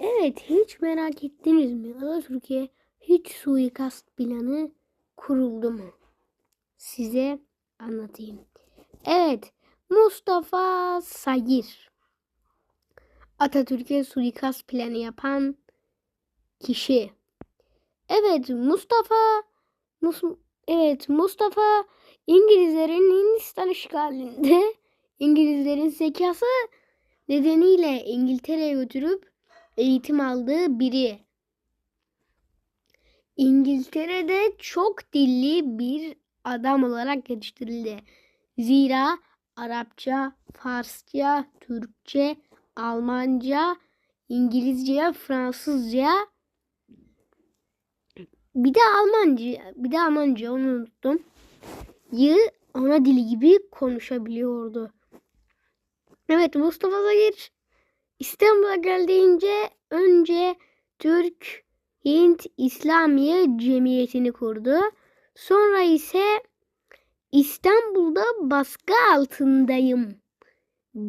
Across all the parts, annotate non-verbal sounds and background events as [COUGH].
Evet hiç merak ettiniz mi? Atatürk'e hiç suikast planı kuruldu mu? Size anlatayım. Evet Mustafa Sagir. Atatürk'e suikast planı yapan kişi. Evet Mustafa Mus Evet Mustafa İngilizlerin Hindistan işgalinde İngilizlerin zekası nedeniyle İngiltere'ye götürüp eğitim aldığı biri. İngiltere'de çok dilli bir adam olarak yetiştirildi. Zira Arapça, Farsça, Türkçe, Almanca, İngilizce, Fransızca bir de Almanca, bir de Almanca onu unuttum. Yı ana dili gibi konuşabiliyordu. Evet Mustafa Zagir İstanbul'a geldiğince önce Türk Hint İslamiye Cemiyeti'ni kurdu. Sonra ise İstanbul'da baskı altındayım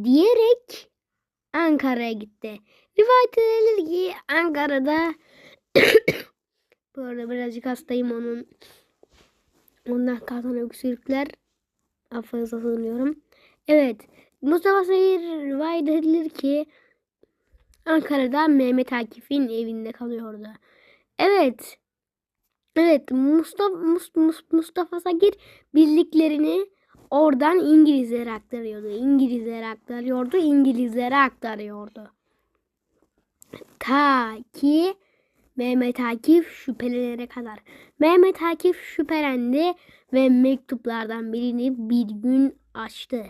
diyerek Ankara'ya gitti. Rivayet edilir ki Ankara'da [COUGHS] bu arada birazcık hastayım onun ondan kalkan öksürükler affınıza sığınıyorum. Evet Mustafa Sayır rivayet edilir ki Ankara'da Mehmet Akif'in evinde kalıyordu. Evet. Evet Mustafa, Mus, Mus, Mustafa Sagir birliklerini oradan İngilizlere aktarıyordu. İngilizlere aktarıyordu. İngilizlere aktarıyordu. Ta ki Mehmet Akif şüphelere kadar. Mehmet Akif şüphelendi ve mektuplardan birini bir gün açtı.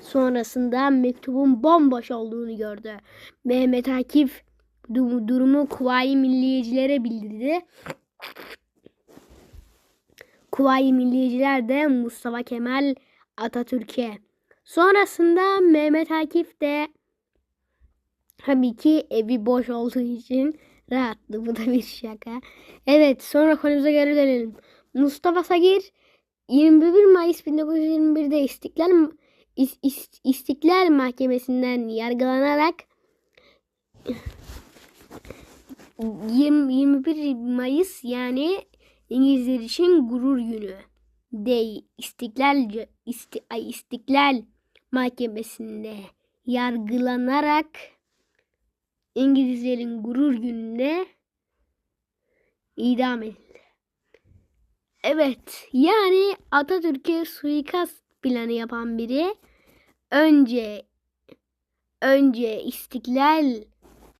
Sonrasında mektubun bomboş olduğunu gördü. Mehmet Akif du- durumu Kuvayi Milliyecilere bildirdi. Kuvayi Milliyeciler de Mustafa Kemal Atatürk'e. Sonrasında Mehmet Akif de tabii ki evi boş olduğu için rahattı. Bu da bir şaka. Evet sonra konumuza geri dönelim. Mustafa Sagir 21 Mayıs 1921'de İstiklal İs- İs- İstiklal Mahkemesi'nden yargılanarak 20, 21 Mayıs yani İngilizler için gurur günü de İstiklal İstiklal Mahkemesi'nde yargılanarak İngilizlerin gurur gününde idam edildi. Evet yani Atatürk'e suikast planı yapan biri önce önce İstiklal